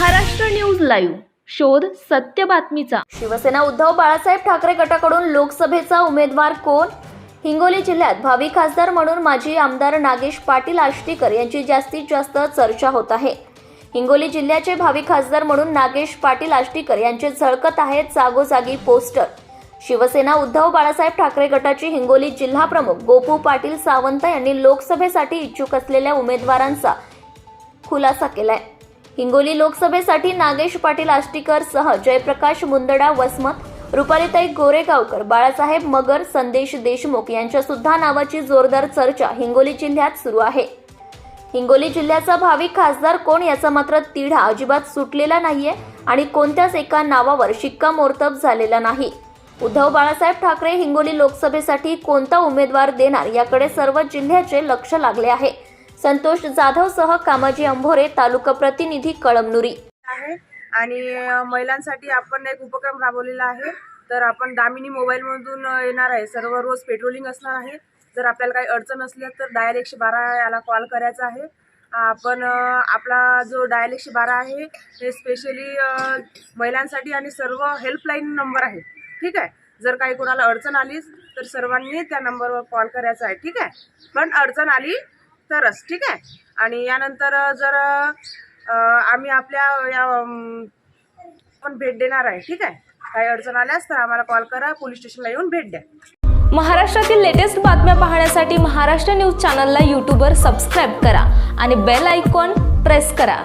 Maharashtra news live. शोध सत्य बातमीचा. शिवसेना उद्धव बाळासाहेब ठाकरे गटाकडून लोकसभेचा उमेदवार कोण? हिंगोली जिल्ह्यात भावी खासदार म्हणून माजी आमदार नागेश पाटील आष्टीकर यांची जास्तीत जास्त चर्चा होत आहे. हिंगोली जिल्ह्याचे भावी खासदार म्हणून नागेश पाटील आष्टीकर यांचे झळकत आहेत जागोजागी पोस्टर. शिवसेना उद्धव बाळासाहेब ठाकरे गटाचे हिंगोली जिल्हा प्रमुख गोपू पाटील सावंत यांनी लोकसभेसाठी इच्छुक असलेल्या उमेदवारांचा खुलासा केलाय. हिंगोली लोकसभेसाठी नागेश पाटील आष्टीकर सह जयप्रकाश मुंदडा वसमत रुपालीताई गोरेगावकर बाळासाहेब मगर संदेश देशमुख यांच्या सुद्धा नावाची जोरदार चर्चा हिंगोली जिल्ह्यात सुरू आहे. हिंगोली जिल्ह्याचा भावी खासदार कोण याचा मात्र तिढा अजिबात सुटलेला नाहीये आणि कोणत्याच एका नावावर शिक्कामोर्तब झालेला नाही. उद्धव बाळासाहेब ठाकरे हिंगोली लोकसभेसाठी कोणता उमेदवार देणार याकडे सर्व जिल्ह्याचे लक्ष लागले आहे. संतोष जाधव सह कामाजी अंभोरे तालुका प्रतिनिधी कळमनुरी. आहे. आणि महिलांसाठी आपण एक उपक्रम राबवलेला आहे. तर आपण दामिनी मोबाईलमधून येणार आहे. सर्व रोज पेट्रोलिंग असणार आहे. जर आपल्याला काही अडचण असली तर डायल एकशे बारा याला कॉल करायचा आहे. आपण आपला जो डायल एकशे बारा आहे हे स्पेशली महिलांसाठी आणि सर्व हेल्पलाईन नंबर आहे. ठीक आहे? जर काही कोणाला अडचण आलीच तर सर्वांनी त्या नंबरवर कॉल करायचा आहे. ठीक आहे? पण अडचण आली तरच ठीक आहे? आणि यानंतर जर आम्ही आपल्या या पण भेट देणार आहे ठीक आहे? काही अडचण आल्यास तर आम्हाला कॉल करा पोलीस स्टेशनला येऊन भेट द्या. महाराष्ट्रातील लेटेस्ट बातम्या पाहण्यासाठी महाराष्ट्र न्यूज चॅनलला यूट्यूबवर सबस्क्राईब करा आणि बेल आयकॉन प्रेस करा.